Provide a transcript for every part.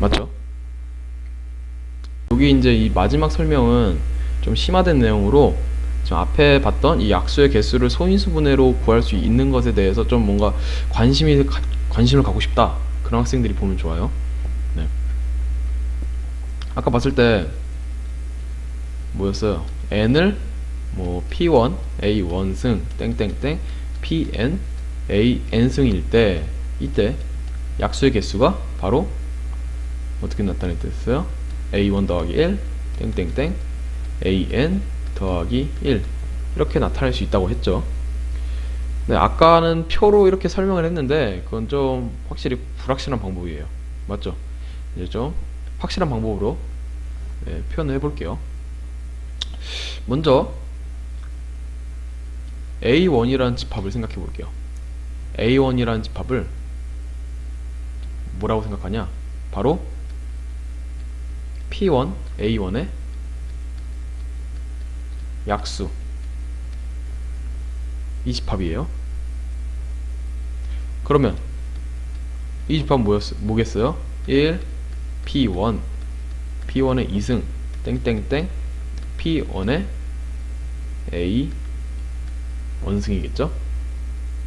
맞죠? 여기 이제 이 마지막 설명은 좀 심화된 내용으로 지금 앞에 봤던 이 약수의 개수를 소인수분해로 구할 수 있는 것에 대해서 좀 뭔가 관심이 가- 관심을 갖고 싶다 그런 학생들이 보면 좋아요. 네. 아까 봤을 때 뭐였어요? n을 뭐 p1, a1 승 땡땡땡 pn, an 승일 때 이때 약수의 개수가 바로 어떻게 나타냈어요? a1 더하기 1 땡땡땡 an 더하기 1 이렇게 나타낼 수 있다고 했죠. 네, 아까는 표로 이렇게 설명을 했는데 그건 좀 확실히 불확실한 방법이에요. 맞죠? 이제 좀 확실한 방법으로 네, 표현을 해볼게요. 먼저 A1이라는 집합을 생각해 볼게요. A1이라는 집합을 뭐라고 생각하냐? 바로 P1, A1의 약수 이 집합이에요. 그러면 이 집합은 뭐였, 뭐겠어요? 1, P1, P1의 2승, 땡땡땡, P1의 A 원승이겠죠?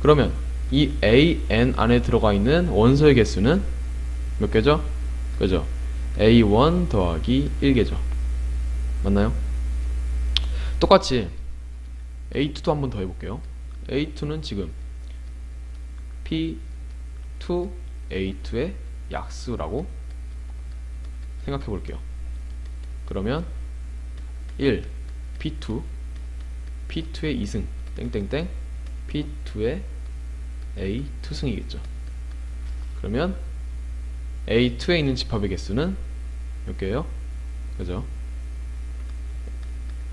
그러면 이 AN 안에 들어가 있는 원소의 개수는 몇 개죠? 그죠? A1 더하기 1개죠. 맞나요? 똑같이 A2도 한번 더 해볼게요. A2는 지금 P2, A2의 약수라고 생각해 볼게요. 그러면 1, P2, P2의 2승, 땡땡땡, P2의 A2승이겠죠. 그러면 A2에 있는 집합의 개수는 몇 개예요? 그죠?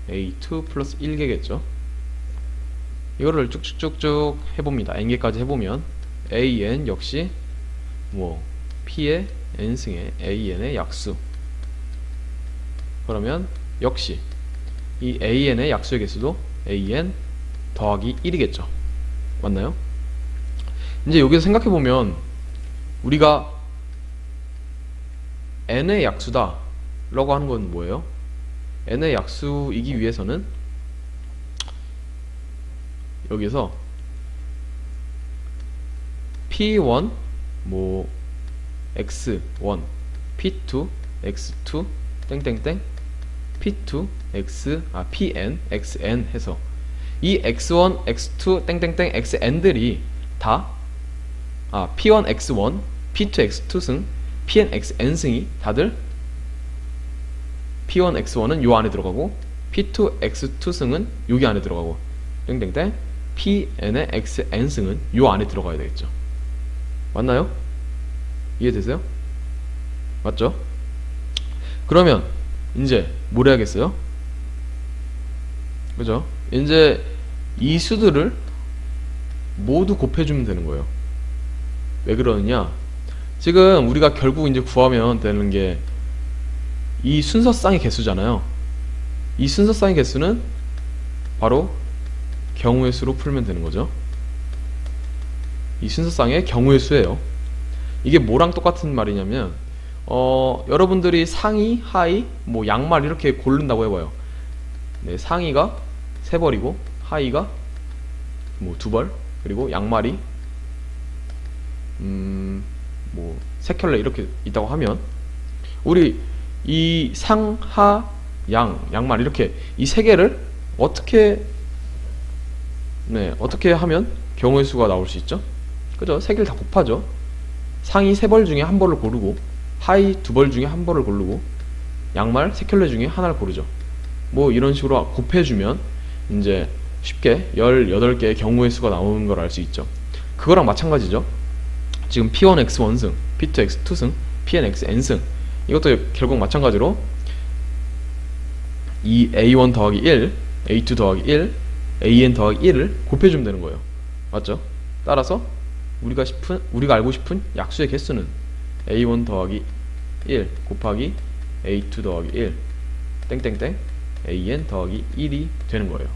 A2 플러스 1개겠죠. 이거를 쭉쭉쭉쭉 해봅니다. n개까지 해보면 an 역시 뭐 p의 n승의 an의 약수 그러면 역시 이 an의 약수의 개수도 an 더하기 1이겠죠. 맞나요? 이제 여기서 생각해보면 우리가 n의 약수다 라고 하는 건 뭐예요? n의 약수이기 위해서는 여기서 p1 뭐 x1 p2 x2 땡땡땡 p2 x 아 pn xn 해서 이 x1 x2 땡땡땡 xn들이 다 아 p1 x1 p2 x2 승 pn xn 승이 다들 p1 x1은 요 안에 들어가고 p2 x2 승은 여기 안에 들어가고 땡땡땡 pn의 xn 승은 요 안에 들어가야 되겠죠. 맞나요? 이해되세요? 맞죠? 그러면 이제 뭘 해야겠어요? 그죠? 이제 이 수들을 모두 곱해주면 되는 거예요. 왜 그러느냐? 지금 우리가 결국 이제 구하면 되는 게 이 순서쌍의 개수잖아요. 이 순서쌍의 개수는 바로 경우의 수로 풀면 되는 거죠. 이 순서쌍의 경우의 수예요. 이게 뭐랑 똑같은 말이냐면 어, 여러분들이 상의, 하의, 뭐 양말 이렇게 고른다고 해봐요. 네, 상의가 세 벌이고 하의가 뭐 두 벌, 그리고 양말이 음, 뭐 세 켤레 이렇게 있다고 하면 우리 이 상, 하, 양, 양말 이렇게 이 세 개를 어떻게 네, 어떻게 하면 경우의 수가 나올 수 있죠? 그죠? 세 개를 다 곱하죠. 상의 세벌 중에 한 벌을 고르고 하의 두벌 중에 한 벌을 고르고 양말 세 켤레 중에 하나를 고르죠. 뭐 이런 식으로 곱해주면 이제 쉽게 18개의 경우의 수가 나오는 걸 알 수 있죠. 그거랑 마찬가지죠. 지금 P1X1승, P2X2승, PNXN승 이것도 결국 마찬가지로 이 A1 더하기 1, A2 더하기 1, AN 더하기 1을 곱해주면 되는 거예요. 맞죠? 따라서 우리가 싶은 우리가 알고 싶은 약수의 개수는 A1 더하기 1 곱하기 A2 더하기 1 땡땡땡 AN 더하기 1이 되는 거예요.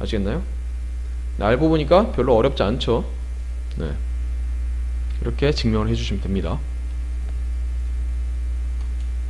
아시겠나요? 네, 알고 보니까 별로 어렵지 않죠. 네. 이렇게 증명을 해주시면 됩니다.